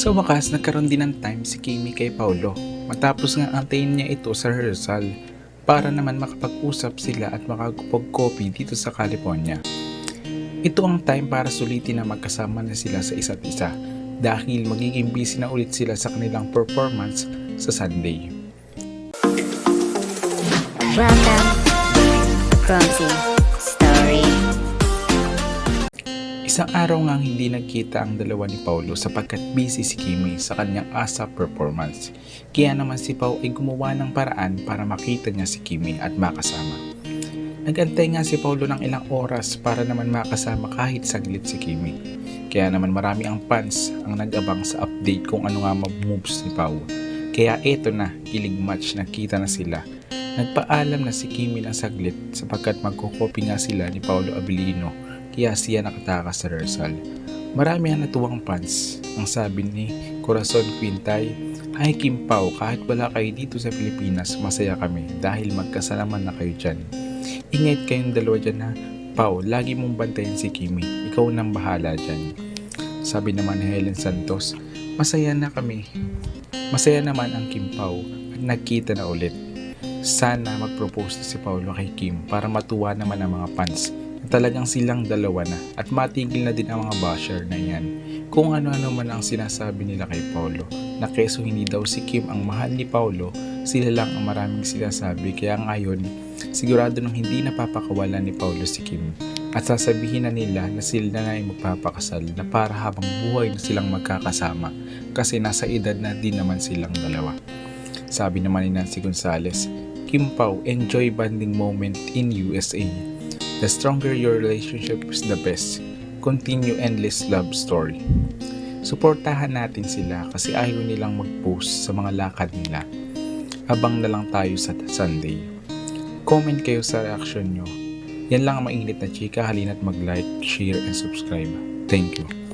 Sa wakas, nagkaroon din ng time si Kimi kay Paulo matapos nga antayin niya ito sa rehearsal para naman makapag-usap sila at makakapag-copy dito sa California. Ito ang time para sulitin na magkasama na sila sa isa't isa dahil magiging busy na ulit sila sa kanilang performance sa Sunday. Welcome Clumsy Isang araw nga hindi nagkita ang dalawa ni Paulo sapagkat busy si Kimi sa kanyang ASAP performance. Kaya naman si Pau ay gumawa ng paraan para makita niya si Kimi at makasama. Nagantay nga si Paulo ng ilang oras para naman makasama kahit saglit si Kimi. Kaya naman marami ang fans ang nag-abang sa update kung ano nga moves ni Pau. Kaya eto na, kilig match nakita na sila. Nagpaalam na si Kimi ng saglit sapagkat magkukopy nga sila ni Paulo Abilino kaya siya nakatakas sa rehearsal. Marami ang natuwang fans. Ang sabi ni Corazon Quintay, Hi Kim Pao, kahit wala kayo dito sa Pilipinas, masaya kami dahil magkasalaman na kayo dyan. Ingat kayong dalawa dyan ha. Pao, lagi mong bantayan si Kimi. Ikaw nang bahala dyan. Sabi naman ni Helen Santos, masaya na kami. Masaya naman ang Kim Pao at nagkita na ulit. Sana mag-propose si Paulo kay Kim para matuwa naman ang mga fans talagang silang dalawa na at matigil na din ang mga basher na yan. Kung ano-ano man ang sinasabi nila kay Paulo na keso hindi daw si Kim ang mahal ni Paulo, sila lang ang maraming sinasabi kaya ngayon sigurado nang hindi napapakawalan ni Paulo si Kim at sasabihin na nila na sila na ay magpapakasal na para habang buhay na silang magkakasama kasi nasa edad na din naman silang dalawa. Sabi naman ni Nancy Gonzalez, Kim Pao, enjoy bonding moment in USA. The stronger your relationship is the best. Continue endless love story. Suportahan natin sila kasi ayaw nilang mag-post sa mga lakad nila. Abang na lang tayo sa Sunday. Comment kayo sa reaction nyo. Yan lang ang mainit na chika. Halina't mag-like, share, and subscribe. Thank you.